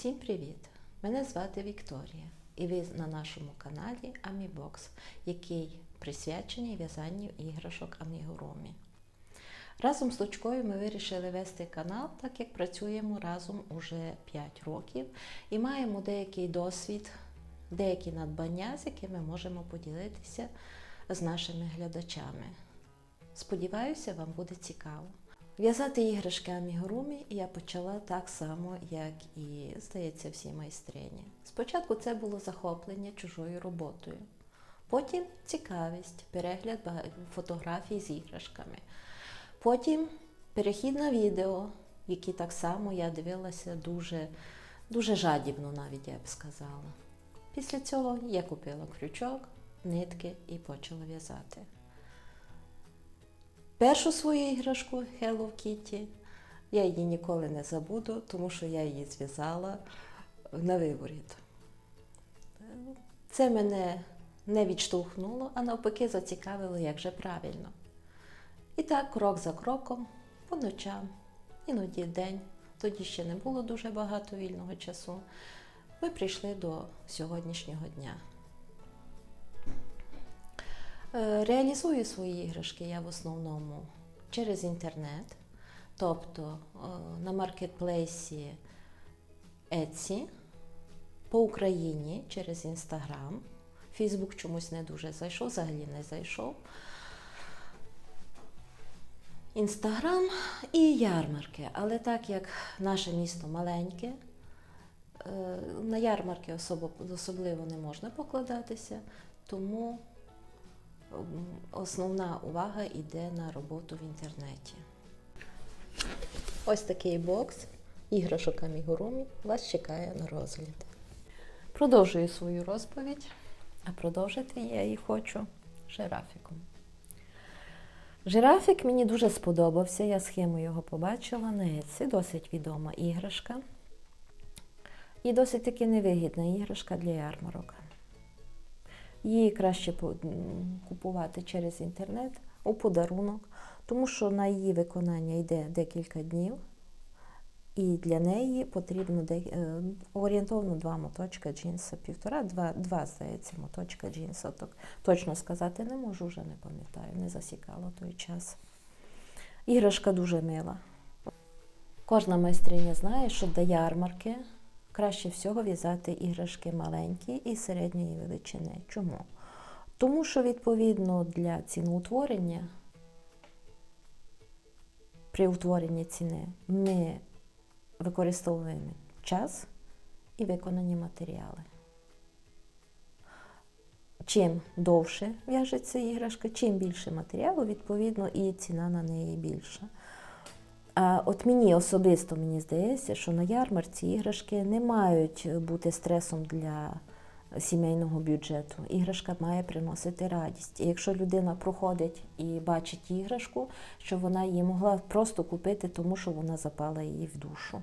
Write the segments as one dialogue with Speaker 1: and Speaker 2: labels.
Speaker 1: Всім привіт! Мене звати Вікторія, і ви на нашому каналі AmiBox, який присвячений в'язанню іграшок Амігурумі. Разом з дочкою ми вирішили вести канал, так як працюємо разом уже 5 років і маємо деякий досвід, деякі надбання, з якими можемо поділитися з нашими глядачами. Сподіваюся, вам буде цікаво. В'язати іграшки амігурумі я почала так само, як і, здається, всі майстрині. Спочатку це було захоплення чужою роботою, потім цікавість, перегляд фотографій з іграшками. Потім перехід на відео, які так само я дивилася дуже, дуже жадібно, навіть я б сказала. Після цього я купила крючок, нитки і почала в'язати. Першу свою іграшку Hello Kitty я її ніколи не забуду, тому що я її зв'язала на виворіт. Це мене не відштовхнуло, а навпаки зацікавило, як же правильно. І так, крок за кроком, по ночам, іноді день, тоді ще не було дуже багато вільного часу. Ми прийшли до сьогоднішнього дня. Е, Реалізую свої іграшки я в основному через інтернет, тобто е, на маркетплейсі Etsy, по Україні через Інстаграм. Фейсбук чомусь не дуже зайшов, взагалі не зайшов. Інстаграм і ярмарки. Але так як наше місто маленьке, е, на ярмарки особливо не можна покладатися, тому основна увага йде на роботу в інтернеті. Ось такий бокс іграшок Амігурумі вас чекає на розгляд. Продовжую свою розповідь, а продовжити я її хочу жирафіком. Жирафік мені дуже сподобався, я схему його побачила на Etsy, досить відома іграшка. І досить таки невигідна іграшка для ярмарок. Її краще купувати через інтернет у подарунок, тому що на її виконання йде декілька днів, і для неї потрібно е, орієнтовно два моточка джинса, півтора, два, два здається, моточка джинса. Точно сказати не можу, вже не пам'ятаю, не засікала той час. Іграшка дуже мила. Кожна майстриня знає, що до ярмарки краще всього в'язати іграшки маленькі і середньої величини. Чому? Тому що, відповідно, для ціноутворення, при утворенні ціни, ми використовуємо час і виконані матеріали. Чим довше в'яжеться іграшка, чим більше матеріалу, відповідно, і ціна на неї більша. От мені особисто мені здається, що на ярмарці іграшки не мають бути стресом для сімейного бюджету. Іграшка має приносити радість. І якщо людина проходить і бачить іграшку, що вона її могла просто купити, тому що вона запала її в душу.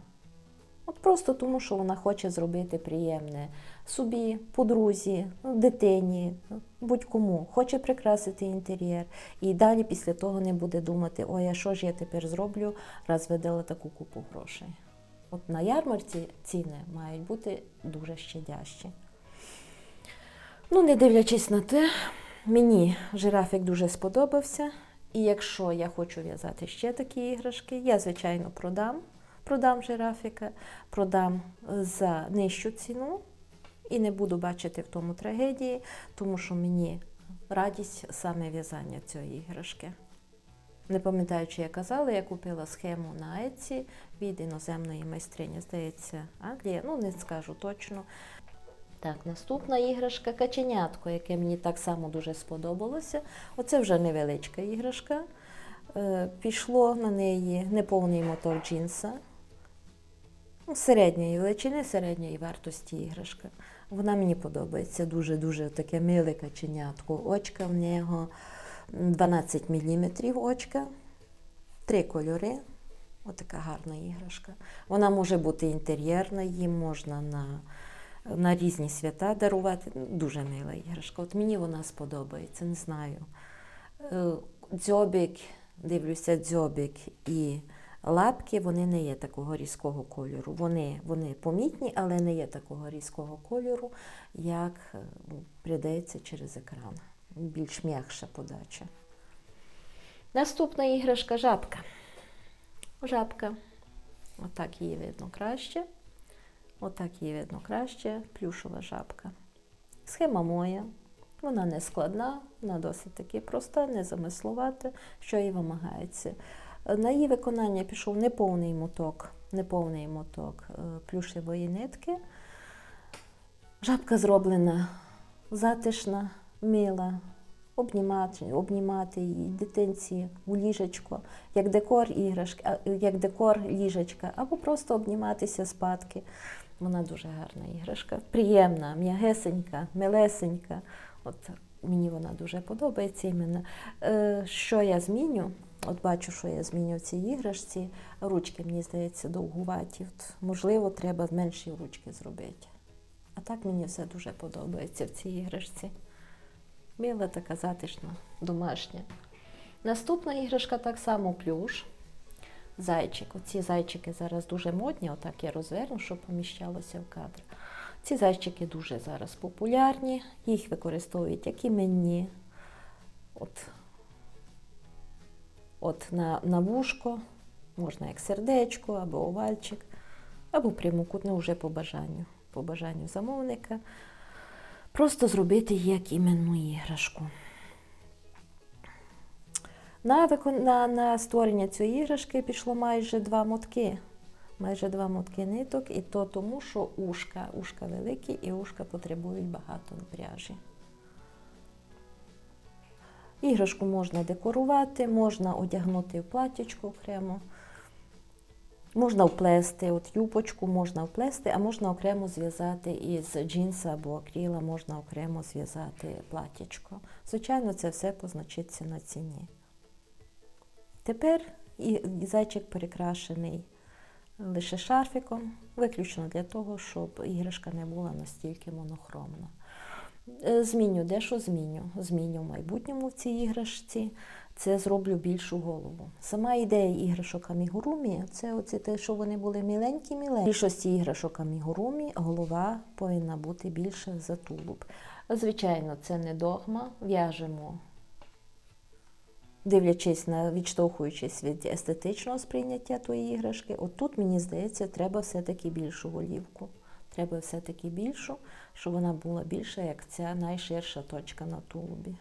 Speaker 1: От просто тому, що вона хоче зробити приємне собі, подрузі, ну, дитині, будь-кому, хоче прикрасити інтер'єр. І далі після того не буде думати, ой, а що ж я тепер зроблю, раз видала таку купу грошей. От на ярмарці ціни мають бути дуже щадящі. Ну, не дивлячись на те, мені жирафик дуже сподобався. І якщо я хочу в'язати ще такі іграшки, я, звичайно, продам. Продам жирафіка, продам за нижчу ціну і не буду бачити в тому трагедії, тому що мені радість саме в'язання цієї іграшки. Не пам'ятаю, чи я казала, я купила схему на Etsy від іноземної майстрині, здається, Англія, ну не скажу точно. Так, наступна іграшка каченятко, яке мені так само дуже сподобалося. Оце вже невеличка іграшка. Е, Пішло на неї неповний мотор джинса. Ну, середньої величини, середньої вартості іграшка. Вона мені подобається. Дуже-дуже таке миле каченятко. Очка в нього 12 мм очка, три кольори. Отака гарна іграшка. Вона може бути інтер'єрна, її можна на, на різні свята дарувати. Дуже мила іграшка. От мені вона сподобається, не знаю. Е, Дзьобик, дивлюся, дзьобик і Лапки вони не є такого різкого кольору. Вони, вони помітні, але не є такого різкого кольору, як е, придається через екран. Більш м'якша подача. Наступна іграшка жабка. Жабка. Отак її видно краще. Отак її видно краще. Плюшова жабка. Схема моя. Вона не складна, вона досить таки проста, незамисловата, що їй вимагається. На її виконання пішов неповний моток, неповний моток е, плюшевої нитки. Жабка зроблена затишна, мила, обнімати, обнімати її дитинці у ліжечко, як декор іграшки, як декор ліжечка, або просто обніматися спадки. Вона дуже гарна іграшка, приємна, м'ягесенька, милесенька. От мені вона дуже подобається іменно. Е, що я зміню? От бачу, що я зміню в цій іграшці. Ручки, мені здається, довгуваті. От, можливо, треба менші ручки зробити. А так мені все дуже подобається в цій іграшці. Мила така затишна, домашня. Наступна іграшка так само плюш. Зайчик. Оці зайчики зараз дуже модні, отак я розверну, щоб поміщалося в кадр. Ці зайчики дуже зараз популярні, їх використовують як іменні. От, от на, на вушко, можна як сердечко або овальчик, або прямокутно вже по бажанню, по бажанню замовника. Просто зробити як іменну іграшку. На, на, на створення цієї іграшки пішло майже два мотки. Майже два мотки ниток, і то тому, що ушка, ушка великі і ушка потребують багато пряжі. Іграшку можна декорувати, можна одягнути в платічку окремо, можна вплести от юбочку, можна вплести, а можна окремо зв'язати із джинса або акріла, можна окремо зв'язати платічко. Звичайно, це все позначиться на ціні. Тепер і зайчик перекрашений лише шарфіком, виключно для того, щоб іграшка не була настільки монохромна. Е, Зміню, дещо зміню. Зміню в майбутньому в цій іграшці. Це зроблю більшу голову. Сама ідея іграшок амігурумі це оце те, що вони були міленькі міленькі. Більшості іграшок амігурумі голова повинна бути більше за тулуб. Звичайно, це не догма. В'яжемо дивлячись на відштовхуючись від естетичного сприйняття тої іграшки, отут, мені здається, треба все-таки більшу голівку. Треба все-таки більшу, щоб вона була більша, як ця найширша точка на тулубі.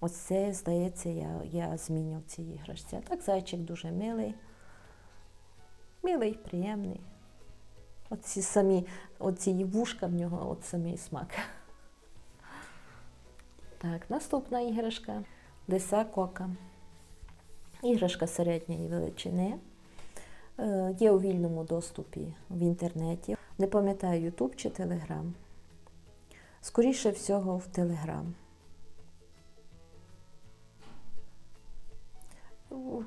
Speaker 1: Оце, здається, я, я зміню в цій іграшці. А так зайчик дуже милий. Милий, приємний. Оці самі, оці вушка в нього, от самий смак. Так, наступна іграшка. Лиса кока. Іграшка середньої величини. Е, Є у вільному доступі в інтернеті. Не пам'ятаю, Ютуб чи Телеграм. Скоріше всього, в Телеграм.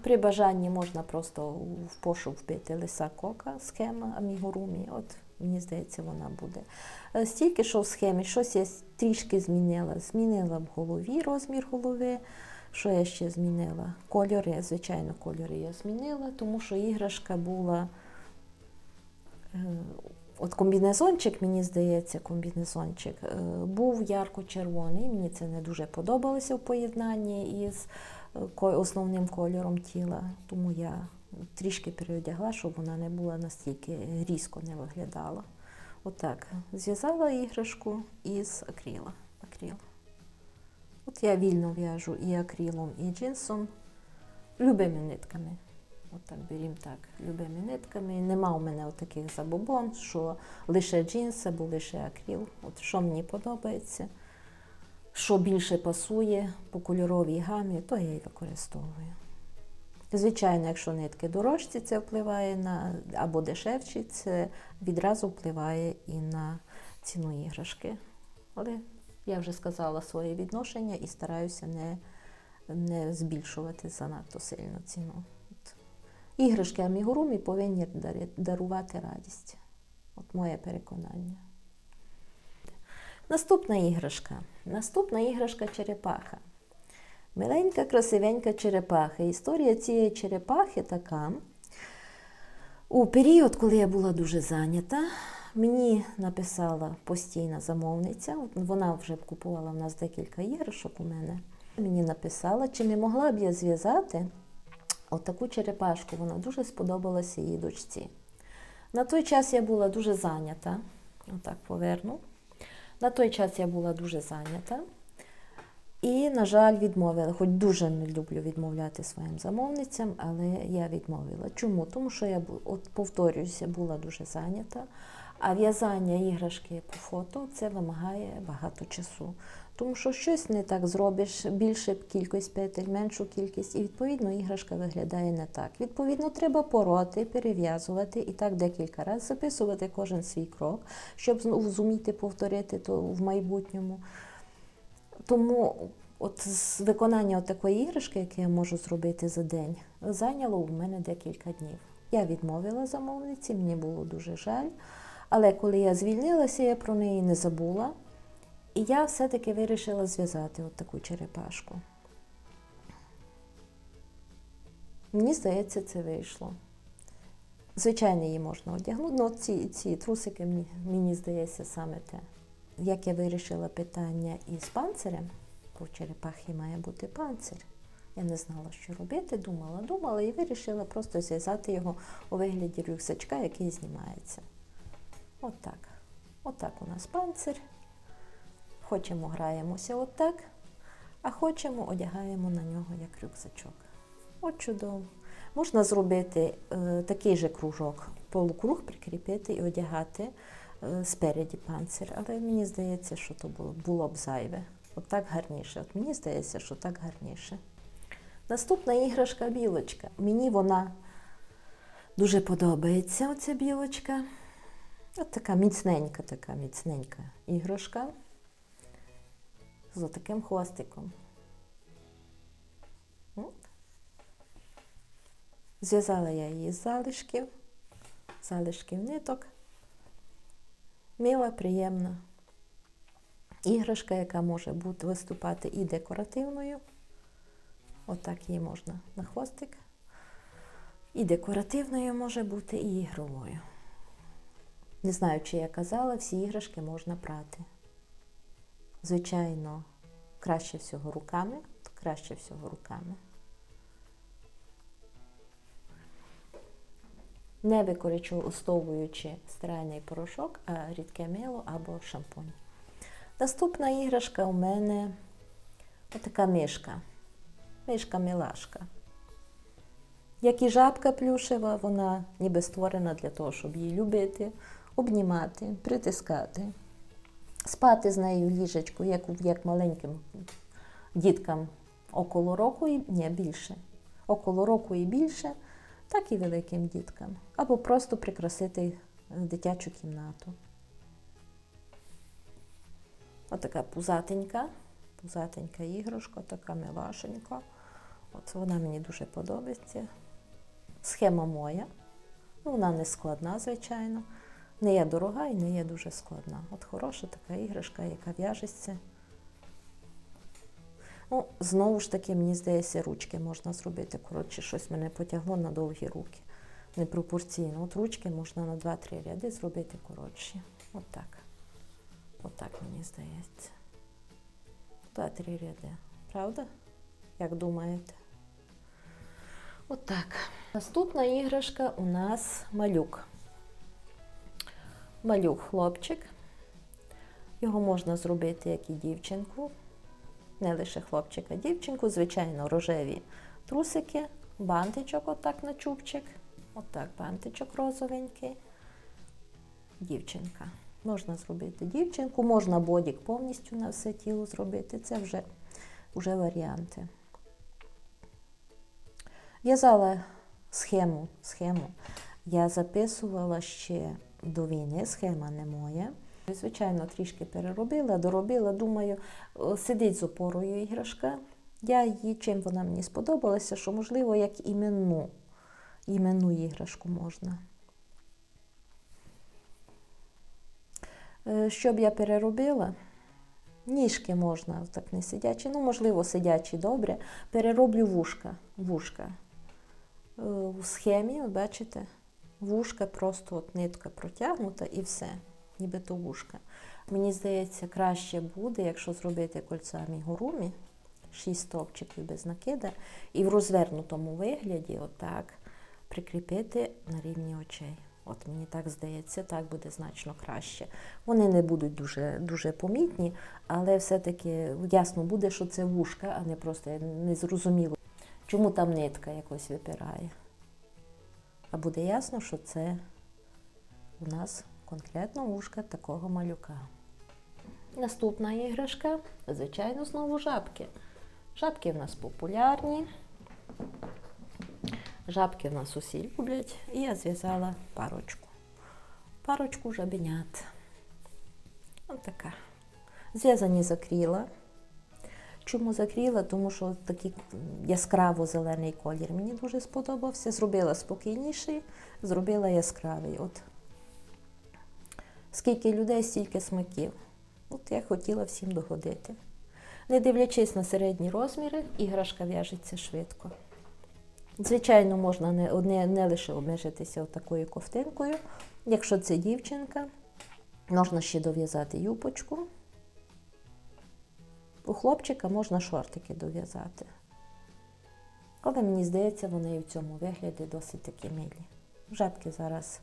Speaker 1: При бажанні можна просто в пошук вбити лиса кока, схема амігурумі. От мені здається, вона буде. Е, Стільки, що в схемі, щось я трішки змінила. Змінила в голові розмір голови. Що я ще змінила? Кольори, звичайно, кольори я змінила, тому що іграшка була. От комбінезончик, мені здається, комбінезончик е, був ярко-червоний. Мені це не дуже подобалося в поєднанні із е, основним кольором тіла. Тому я трішки переодягла, щоб вона не була настільки різко не виглядала. Отак. Зв'язала іграшку із акріла. акріл. От я вільно в'яжу і акрилом, і джинсом, любими нитками. От так берім так, любими нитками. Нема у мене таких забобон, що лише джинс або лише акрил. От що мені подобається, що більше пасує по кольоровій гамі, то я і використовую. Звичайно, якщо нитки дорожчі, це впливає на або дешевші, це відразу впливає і на ціну іграшки. Але я вже сказала своє відношення і стараюся не, не збільшувати занадто сильно ціну. Іграшки амігурумі повинні дарувати радість. От моє переконання. Наступна іграшка. Наступна іграшка черепаха. Миленька, красивенька черепаха. Історія цієї черепахи така. У період, коли я була дуже зайнята, мені написала постійна замовниця. Вона вже купувала в нас декілька іграшок у мене. Мені написала, чи не могла б я зв'язати отаку черепашку. Вона дуже сподобалася її дочці. На той час я була дуже зайнята. Отак поверну. На той час я була дуже зайнята. І, на жаль, відмовила. Хоч дуже не люблю відмовляти своїм замовницям, але я відмовила. Чому? Тому що я от повторююся, була дуже зайнята. А в'язання іграшки по фото це вимагає багато часу. Тому що щось не так зробиш, більше кількість петель, меншу кількість, і відповідно іграшка виглядає не так. Відповідно, треба пороти, перев'язувати і так декілька разів записувати кожен свій крок, щоб зуміти повторити то в майбутньому. Тому от виконання такої іграшки, яке я можу зробити за день, зайняло у мене декілька днів. Я відмовила замовниці, мені було дуже жаль. Але коли я звільнилася, я про неї не забула. І я все-таки вирішила зв'язати от таку черепашку. Мені здається, це вийшло. Звичайно, її можна одягнути, але ці, ці трусики мені, мені здається саме те. Як я вирішила питання із панцирем, бо в черепахи має бути панцир. Я не знала, що робити, думала, думала і вирішила просто зв'язати його у вигляді рюкзачка, який знімається. Отак. Отак у нас панцир. Хочемо граємося отак, а хочемо одягаємо на нього як рюкзачок. От чудово. Можна зробити е, такий же кружок, полукруг прикріпити і одягати е, спереді панцир. Але мені здається, що то було, було б зайве. От так гарніше. От мені здається, що так гарніше. Наступна іграшка білочка. Мені вона дуже подобається, оця білочка. От така міцненька, така міцненька іграшка з таким хвостиком. Зв'язала я її з залишків, залишків ниток. Мила, приємна іграшка, яка може бути виступати і декоративною. Отак її можна на хвостик. І декоративною може бути, і ігровою. Не знаю, чи я казала, всі іграшки можна прати. Звичайно, краще всього руками, краще всього руками. Не використовуючи стиральний порошок, а рідке мило або шампунь. Наступна іграшка у мене отака мишка. Мишка-милашка. Як і жабка плюшева, вона ніби створена для того, щоб її любити, обнімати, притискати, спати з нею ліжечку, як, як маленьким діткам около року і ні, більше. Около року і більше, так і великим діткам. Або просто прикрасити дитячу кімнату. Отака пузатенька, пузатенька іграшка, така милашенька. От вона мені дуже подобається. Схема моя. Ну, вона не складна, звичайно. Не є дорога і не є дуже складна. От хороша така іграшка, яка в'яжеться. Ну, знову ж таки, мені здається, ручки можна зробити. Коротше, щось мене потягло на довгі руки. Непропорційно. От ручки можна на 2-3 ряди зробити коротші. От так. От так мені здається. Два-три ряди. Правда? Як думаєте? Отак. Наступна іграшка у нас малюк. Малюк хлопчик. Його можна зробити як і дівчинку. Не лише хлопчика, дівчинку, звичайно, рожеві трусики, бантичок отак на чубчик. Отак бантичок розовенький. Дівчинка. Можна зробити дівчинку, можна бодік повністю на все тіло зробити. Це вже, вже варіанти. В'язала схему, схему. Я записувала ще до війни, схема не моя. Звичайно, трішки переробила, доробила, думаю, сидить з опорою іграшка. Я її, чим вона мені сподобалася, що, можливо, як іменну, іменну іграшку можна. Е, Що б я переробила? Ніжки можна так не сидячі, ну, можливо, сидячі добре. Перероблю вушка. вушка. Е, У схемі, бачите, вушка просто от нитка протягнута і все, ніби то вушка. Мені здається, краще буде, якщо зробити кольця мігурумі, шість стовпчиків без накида, і в розвернутому вигляді, отак, прикріпити на рівні очей. От мені так здається, так буде значно краще. Вони не будуть дуже, дуже помітні, але все-таки ясно буде, що це вушка, а не просто не зрозуміло, чому там нитка якось випирає. А буде ясно, що це у нас конкретно вушка такого малюка. Наступна іграшка, звичайно, знову жабки. Жабки в нас популярні. Жабки в нас усі люблять. І я зв'язала парочку. Парочку жабенят. Ось така. Зв'язані закріла. Чому закріла? Тому що такий яскраво зелений колір мені дуже сподобався. Зробила спокійніший, зробила яскравий. От скільки людей, стільки смаків. От я хотіла всім догодити. Не дивлячись на середні розміри, іграшка в'яжеться швидко. Звичайно, можна не, не, не лише обмежитися такою ковтинкою. Якщо це дівчинка, можна ще дов'язати юпочку. У хлопчика можна шортики дов'язати. Але мені здається, вони і в цьому вигляді досить такі милі. Жабки зараз,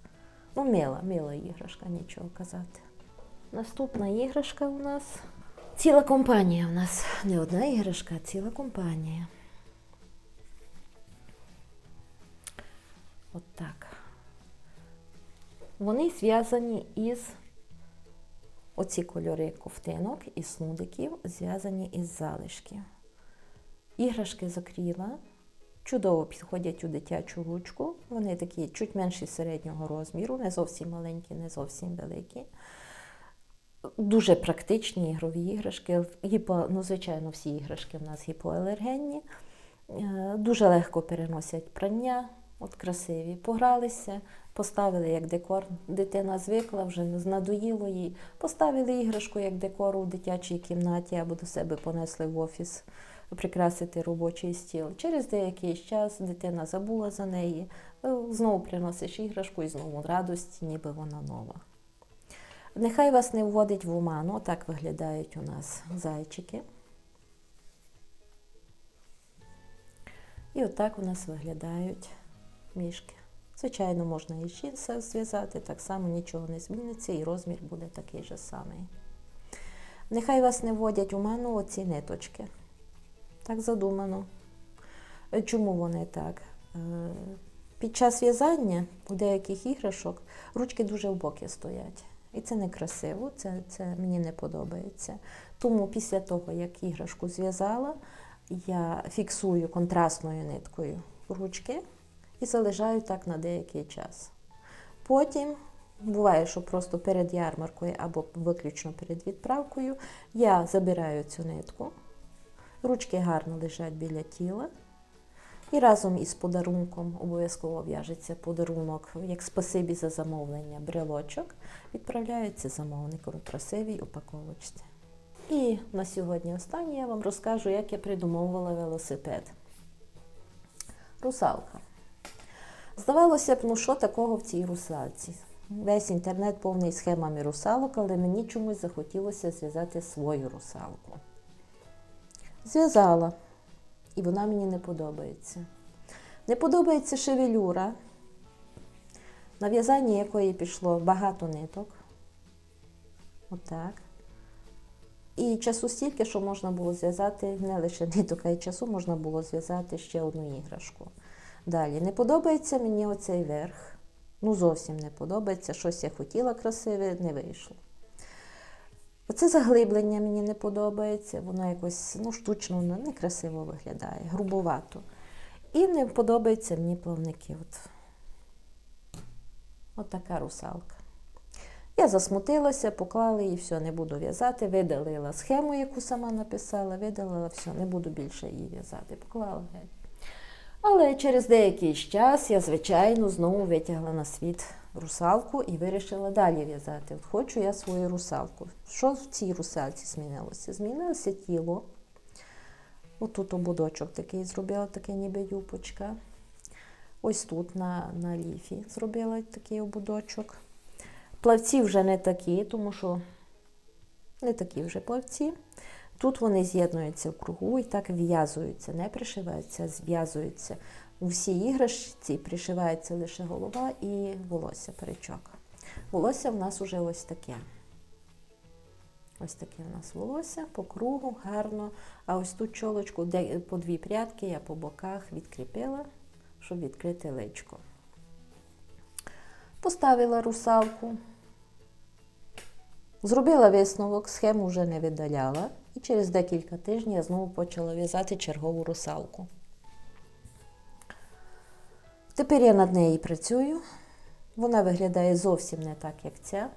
Speaker 1: ну, мила, мила іграшка, нічого казати. Наступна іграшка у нас ціла компанія у нас. Не одна іграшка, а ціла компанія. От так. Вони зв'язані із оці кольори ковтинок і снудиків, зв'язані із залишків. Іграшки закріла, чудово підходять у дитячу ручку. Вони такі чуть менші середнього розміру, не зовсім маленькі, не зовсім великі. Дуже практичні ігрові іграшки. Гіпо, ну, звичайно, всі іграшки в нас гіпоалергенні. Е, Дуже легко переносять прання, от красиві. Погралися, поставили як декор. Дитина звикла, вже надоїло їй. Поставили іграшку як декор у дитячій кімнаті або до себе понесли в офіс прикрасити робочий стіл. Через деякий час дитина забула за неї, е, знову приносиш іграшку і знову радості, ніби вона нова. Нехай вас не вводить в оману, так виглядають у нас зайчики. І отак у нас виглядають мішки. Звичайно, можна і джинси зв'язати, так само нічого не зміниться, і розмір буде такий же самий. Нехай вас не вводять у ману оці ниточки. Так задумано. Е, Чому вони так? Е, Під час в'язання у деяких іграшок ручки дуже в боки стоять. І це некрасиво, це, це мені не подобається. Тому після того, як іграшку зв'язала, я фіксую контрастною ниткою ручки і залишаю так на деякий час. Потім буває, що просто перед ярмаркою або виключно перед відправкою я забираю цю нитку, ручки гарно лежать біля тіла. І разом із подарунком обов'язково в'яжеться подарунок, як спасибі за замовлення, брелочок, відправляється замовнику у красивій упаковочці. І на сьогодні останнє я вам розкажу, як я придумовувала велосипед. Русалка. Здавалося б, ну що такого в цій русалці? Весь інтернет повний схемами русалок, але мені чомусь захотілося зв'язати свою русалку. Зв'язала, і вона мені не подобається. Не подобається шевелюра, на в'язанні якої пішло багато ниток. Отак. І часу стільки, що можна було зв'язати не лише ниток, а й часу можна було зв'язати ще одну іграшку. Далі, не подобається мені оцей верх. Ну, зовсім не подобається. Щось я хотіла красиве, не вийшло. Оце заглиблення мені не подобається, воно якось ну, штучно ну, некрасиво виглядає, грубовато. І не подобаються мені плавники. От. От така русалка. Я засмутилася, поклала її, все, не буду в'язати, видалила схему, яку сама написала, видалила, все, не буду більше її в'язати, поклала геть. Але через деякий час я, звичайно, знову витягла на світ русалку і вирішила далі в'язати. От хочу я свою русалку. Що в цій русалці змінилося? Змінилося тіло. Отут ободочок такий зробила, таке ніби юпочка. Ось тут на, на ліфі зробила такий ободочок. Плавці вже не такі, тому що не такі вже плавці. Тут вони з'єднуються в кругу і так в'язуються, не пришиваються, а зв'язуються. У всій іграшці пришивається лише голова і волосся перечок. Волосся в нас уже ось таке. Ось таке в нас волосся по кругу, гарно. А ось тут чолочку, де по дві прядки я по боках відкріпила, щоб відкрити личко. Поставила русалку. Зробила висновок, схему вже не видаляла. І через декілька тижнів я знову почала в'язати чергову русалку. Тепер я над нею працюю. Вона виглядає зовсім не так, як ця.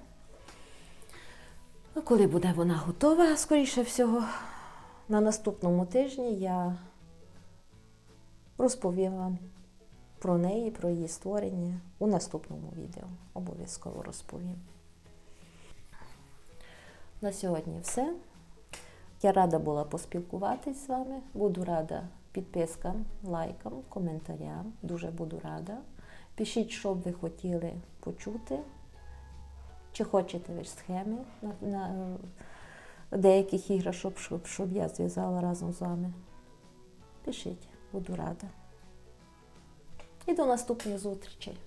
Speaker 1: Ну, коли буде вона готова, скоріше всього, на наступному тижні я розповім вам про неї, про її створення у наступному відео. Обов'язково розповім. На сьогодні все. Я рада була поспілкуватись з вами. Буду рада підпискам, лайкам, коментарям. Дуже буду рада. Пишіть, що б ви хотіли почути. Чи хочете ви схеми на, на е, деяких іграшок, щоб, щоб я зв'язала разом з вами. Пишіть, буду рада. І до наступної зустрічі.